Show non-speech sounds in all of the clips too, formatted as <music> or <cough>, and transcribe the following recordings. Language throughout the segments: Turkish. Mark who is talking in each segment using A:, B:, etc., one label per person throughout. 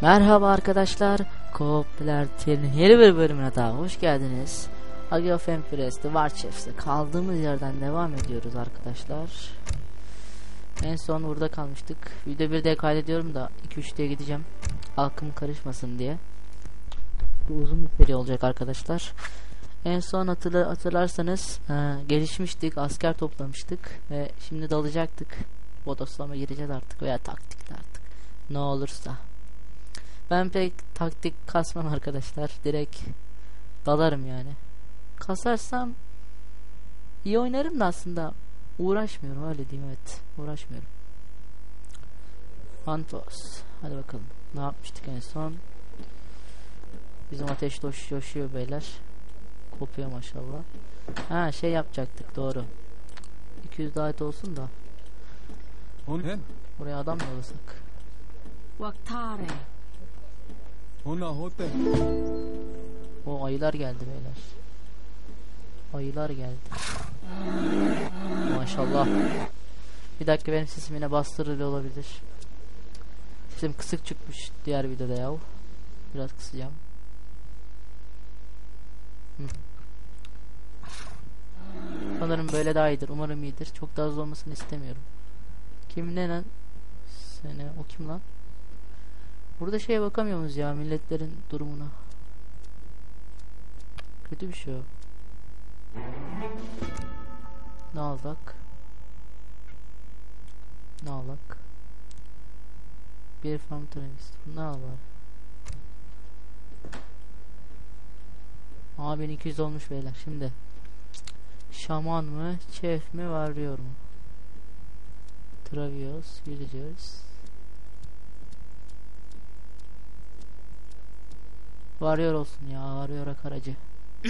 A: Merhaba arkadaşlar, Coopler'in yeni bir bölümüne daha hoş geldiniz. Age of Empires'te Warchef'te kaldığımız yerden devam ediyoruz arkadaşlar. En son burada kalmıştık. Video 1'de kaydediyorum da 2-3'te gideceğim. Halkım karışmasın diye. Bu uzun bir seri olacak arkadaşlar. En son hatırla hatırlarsanız e, gelişmiştik, asker toplamıştık ve şimdi dalacaktık. Bodoslama gireceğiz artık veya taktikte artık. Ne olursa. Ben pek taktik kasmam arkadaşlar. Direkt dalarım yani. Kasarsam iyi oynarım da aslında uğraşmıyorum öyle diyeyim evet. Uğraşmıyorum. Antos. Hadi bakalım. Ne yapmıştık en son? Bizim ateş doş coşuyor beyler. Kopuyor maşallah. Ha şey yapacaktık doğru. 200 daha et olsun da.
B: Onen,
A: Buraya adam mı yollasak?
C: Waktare.
A: O ayılar geldi beyler. Ayılar geldi. Maşallah. Bir dakika benim sesim yine bastırılı olabilir. Sesim kısık çıkmış diğer videoda yav. Biraz kısacağım. Sanırım böyle daha iyidir. Umarım iyidir. Çok daha hızlı olmasını istemiyorum. Kim ne lan? Sene o kim lan? Burada şeye bakamıyor muyuz ya milletlerin durumuna? Kötü bir şey o. Ne aldık? Bir farm tremist. Ne al var? Aa 1200 olmuş beyler. Şimdi Şaman mı? Chef mi? Varıyor mu? Travios. Villagers. Varıyor olsun ya. Varıyor aracı. <clears throat>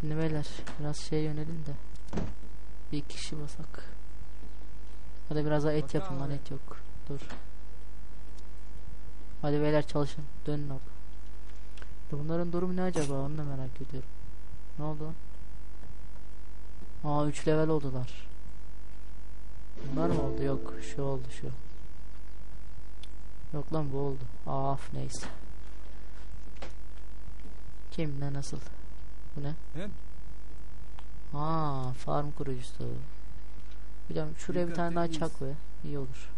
A: Şimdi beyler biraz şey yönelim de bir kişi basak. Hadi biraz daha et yapın lan et yok. Dur. Hadi beyler çalışın. Dönün abi. Bunların durumu ne acaba onu da merak ediyorum. Ne oldu lan? Aa 3 level oldular. Bunlar mı oldu? Yok şu oldu şu. Yok lan bu oldu. Af neyse. Kim ne nasıl? Bu ne? Aa, farm kurucusu. Biliyorum şuraya bir tane daha çak be. İyi olur.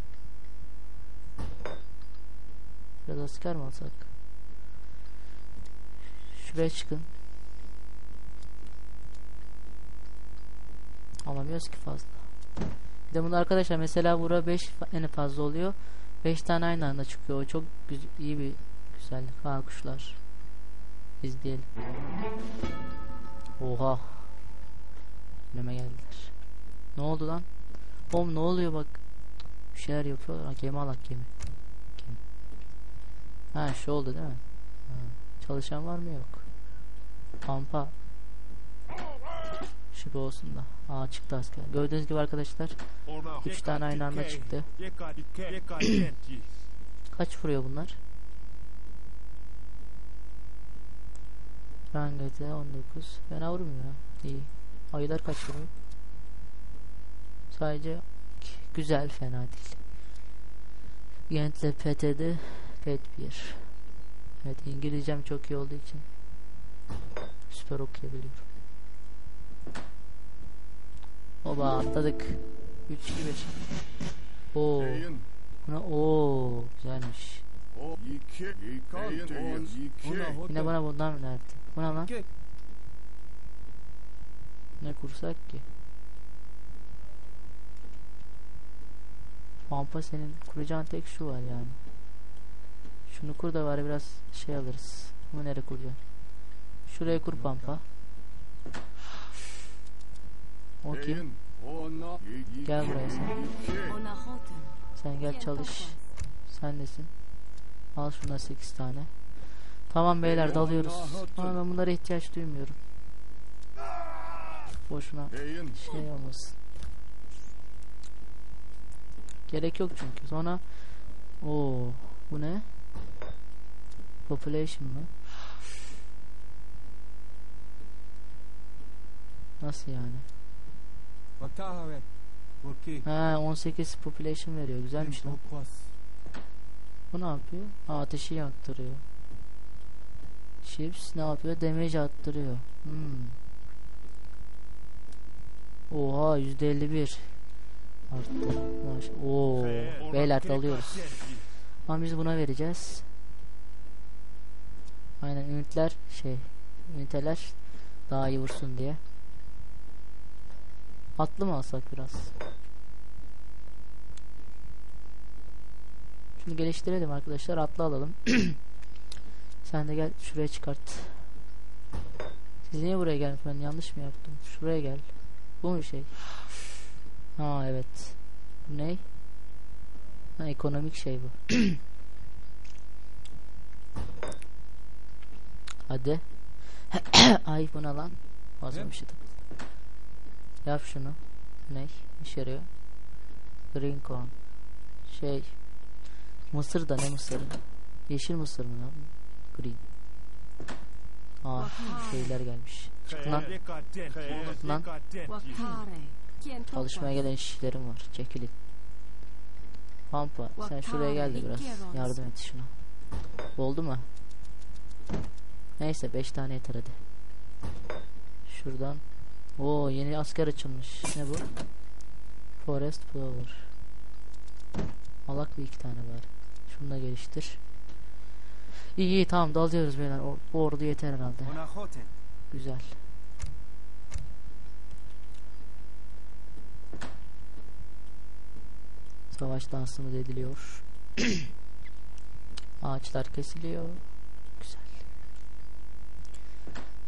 A: Biraz asker mi alsak? Şuraya çıkın. Alamıyoruz ki fazla. Bir de bunu arkadaşlar mesela bura 5 en fazla oluyor. 5 tane aynı anda çıkıyor. O çok iyi bir güzellik. Ha kuşlar. İzleyelim. Oha. Önüme geldiler. Ne oldu lan? Oğlum ne oluyor bak. Bir şeyler yapıyorlar. Ha, gemi alak gemi. Gemi. Ha şu oldu değil mi? Ha. Çalışan var mı yok? Pampa. Şüphe olsun da. Aa çıktı asker. Gördüğünüz gibi arkadaşlar. Üç tane aynı anda çıktı. Kaç vuruyor bunlar? Rangete 19. Fena vurmuyor ya. İyi. Ayılar kaç vuruyor? Sadece güzel fena değil. Gentle PT'de PET 1. Evet İngilizcem çok iyi olduğu için süper okuyabiliyorum. Oba atladık. 3 2 5. Oo. Buna oo güzelmiş.
B: Hote.
A: Yine bana bundan mı verdi? Bu ne lan? Ne kursak ki? Pampa senin kuracağın tek şu var yani. Şunu kur da var biraz şey alırız. Bunu nereye kuracaksın? Şuraya kur pampa. O kim? Gel buraya sen. Sen gel çalış. Sen nesin? Al şundan 8 tane. Tamam beyler dalıyoruz. Ama ben bunlara ihtiyaç duymuyorum. Boşuna şey olmasın. Gerek yok çünkü. Sonra o bu ne? Population mı? Nasıl yani? Ha 18 population veriyor. Güzelmiş lan. Bu ne yapıyor? Ha, ateşi yaktırıyor. Chips ne yapıyor? Damage attırıyor. Hmm. Oha %51 arttı. Maş Oo, beyler dalıyoruz. Ama biz buna vereceğiz. Aynen ünitler şey üniteler daha iyi vursun diye. Atlı mı alsak biraz? Şunu geliştirelim arkadaşlar. Atlı alalım. <clears throat> Sen de gel şuraya çıkart. Siz niye buraya geldiniz? Ben yanlış mı yaptım? Şuraya gel. Bu mu şey? Ha evet. Bu ne? Ha ekonomik şey bu. <clears throat> Hadi. <clears throat> Ay bu ne lan? Fazla bir şey takıldı. Yap şunu. Ne? İşe yarıyor. Green corn. Şey. Mısır da ne mısırı? Yeşil mısır mı lan? Green. Aa şeyler gelmiş. Çıkın lan. Lan. Çalışmaya gelen işçilerim var. Çekilin. Pampa sen şuraya gel de biraz yardım et şuna. Oldu mu? Neyse 5 tane yeter hadi. Şuradan. Oo yeni asker açılmış. Ne bu? Forest Flower. Bir iki tane var. Şunu da geliştir. İyi iyi tamam dalıyoruz beyler. O, bu ordu yeter herhalde. Güzel. Savaş dansımız ediliyor. <clears throat> Ağaçlar kesiliyor. Güzel.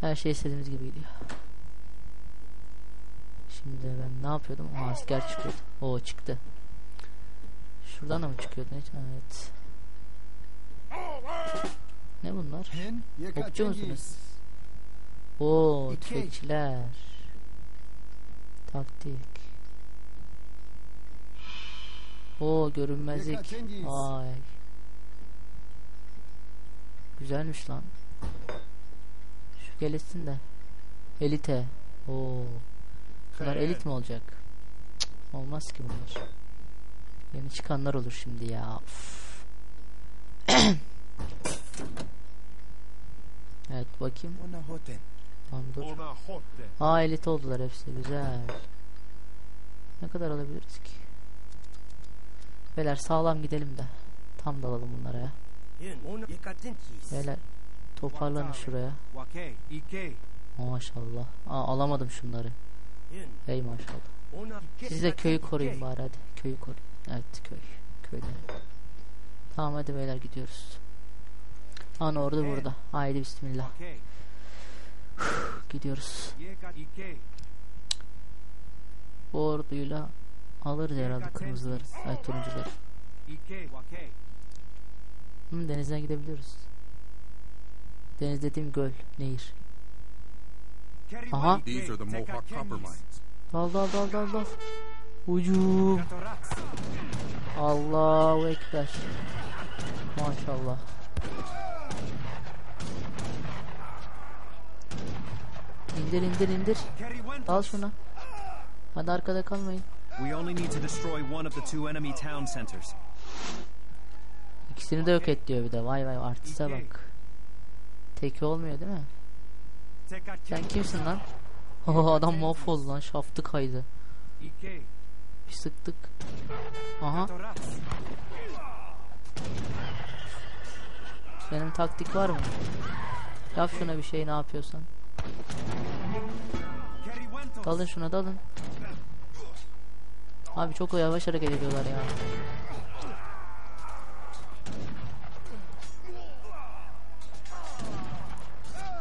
A: Her şey istediğimiz gibi gidiyor. Şimdi ben ne yapıyordum? Aa, asker çıkıyordu. O çıktı. Şuradan da mı çıkıyordu? Evet. Ne bunlar? Okçu musunuz? Oo, tüfekçiler. Taktik. Oo, görünmezlik. Ay. Güzelmiş lan. Şu gelişsin de. Elite. Oo. Bunlar elit mi olacak? Cık, olmaz ki bunlar. Yeni çıkanlar olur şimdi ya. <clears throat> Evet bakayım. Tamam dur. Aa elit oldular hepsi güzel. Ne kadar alabiliriz ki? Beyler sağlam gidelim de. Tam dalalım bunlara ya. Beyler toparlanın şuraya. Maşallah. Aa alamadım şunları. Hey maşallah. Siz de köyü koruyun bari hadi. Köyü koruyun. Evet köy. Köyde. Tamam hadi beyler gidiyoruz. Ana orada burada. Haydi bismillah. Gidiyoruz. Bu orduyla alırız herhalde kırmızıları. Ay turuncuları. Hı, denizden gidebiliyoruz. Deniz dediğim göl, nehir. Aha. Dal dal dal dal dal. Ucum. Allahu Ekber. Maşallah. İndir indir indir. Al şuna. Hadi arkada kalmayın.
D: We only need to destroy one of the two enemy town centers.
A: İkisini de yok et diyor bir de. Vay vay artiste bak. Teki olmuyor değil mi? Sen kimsin lan? <laughs> Adam mahvoldu lan. Şaftı kaydı. Bir sıktık. Aha. Benim taktik var mı? Yap şuna bir şey ne yapıyorsan. Dalın şuna dalın. Abi çok yavaş hareket ediyorlar ya.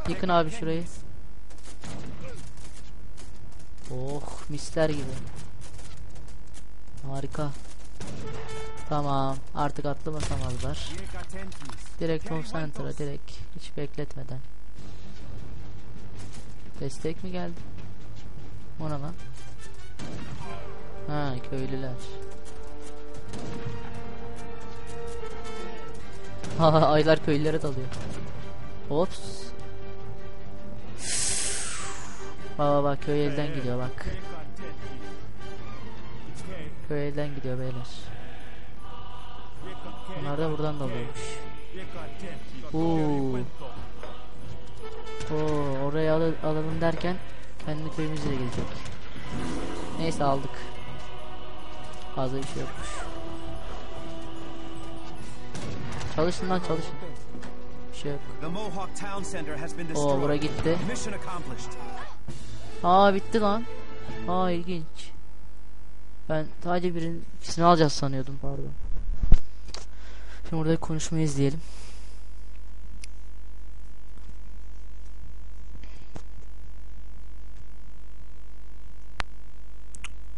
A: Yıkın abi şurayı. Oh misler gibi. Harika. Tamam artık atlamasamadılar. Direkt home center'a direkt hiç bekletmeden. Destek mi geldi? O ne lan? Ha köylüler. Ha aylar köylülere dalıyor. Ops. Baba bak köy elden gidiyor bak. Köy elden gidiyor beyler. Bunlar da buradan dalıyormuş. Oo. Oo, oraya al alalım derken kendi köyümüze de gelecek. Neyse aldık. Fazla bir şey yokmuş. Çalışın lan çalışın. Bir şey yok. Oo bura gitti. Aa bitti lan. Aa ilginç. Ben sadece birinin ikisini alacağız sanıyordum pardon. Şimdi burada konuşmayı izleyelim.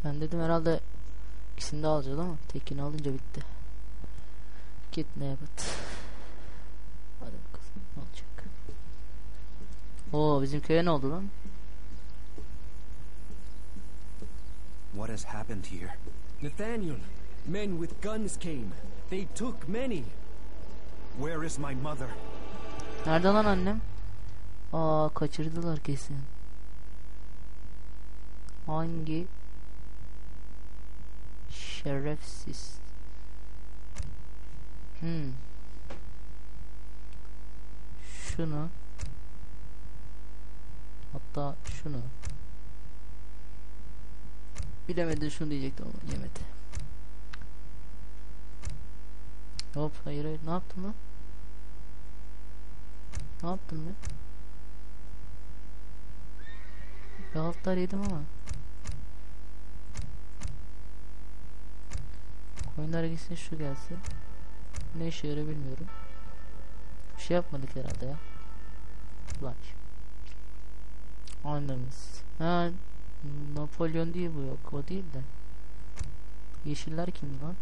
A: Ben dedim herhalde ikisini de alacağız ama tekini alınca bitti. Git ne yapıt. Hadi bakalım ne olacak. Oo bizim köye ne oldu lan?
D: What has happened here?
E: Nathaniel, men with guns came. They took many.
D: Where is my mother?
A: Nerede lan annem? Aa kaçırdılar kesin. Hangi şerefsiz? Hmm. Şunu. Hatta şunu. Bilemedi şunu diyecektim ama yemedi. Hop hayır hayır ne yaptım lan? Ne yaptım ben? Bir altlar yedim ama. Coinler gitsin şu gelsin. Ne işe yarıyor bilmiyorum. Bir şey yapmadık herhalde ya. Black. Annemiz. Ha Napolyon değil bu yok. O değil de. Yeşiller kim lan?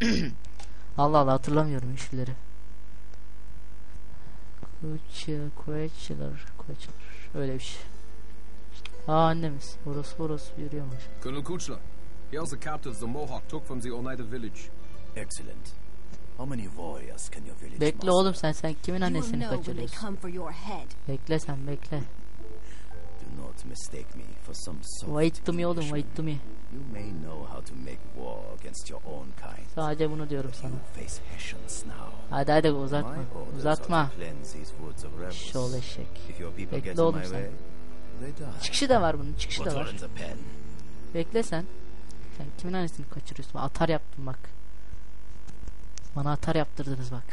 A: <clears throat> Allah Allah hatırlamıyorum yeşilleri. Kuçı, kueçiler, kueçiler. Öyle bir şey. Aa annemiz. Orası orası yürüyormuş.
F: Colonel Kuchler, here's the captives the Mohawk took from the Oneida village.
G: Excellent. How many warriors can your village
A: Bekle oğlum sen sen kimin annesini kaçırıyorsun? Bekle sen bekle.
G: Not mistake me for some
A: Wait to me oğlum wait to me.
G: You may know how to make war against your own kind.
A: Sadece bunu diyorum sana. Hadi hadi uzatma. Uzatma. Şol eşek. Bekle oğlum sen. Çıkışı da var bunun çıkışı da var. Bekle sen. Sen kimin annesini kaçırıyorsun? Atar yaptım bak. Bana atar yaptırdınız bak.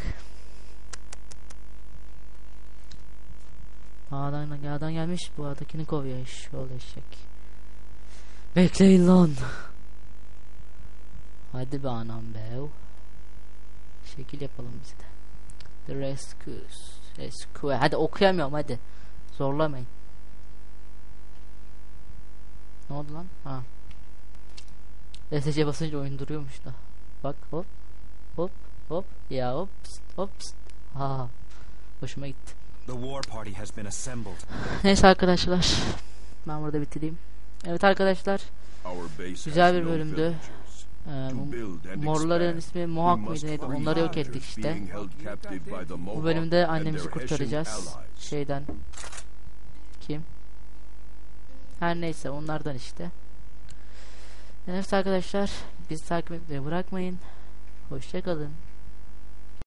A: Dağdan, dağdan gelmiş bu adakini kovuyor iş. Ol eşek. Bekleyin lan. Hadi be anam be. Şekil yapalım biz de. The Rescues. Rescue. Hadi okuyamıyorum hadi. Zorlamayın. Ne oldu lan? Ha. SC basınca oyun duruyormuş da. Bak hop. Hop hop. Ya hop hop. Ha. Hoşuma gitti.
D: The war party has been assembled.
A: Neyse arkadaşlar. Ben burada bitireyim. Evet arkadaşlar. Güzel bir bölümdü. Ee, morların ismi Mohawk mıydı neydi? Onları yok ettik işte. Bu bölümde annemizi kurtaracağız. Şeyden. Kim? Her neyse onlardan işte. Evet arkadaşlar. Bizi takip etmeyi bırakmayın. Hoşçakalın.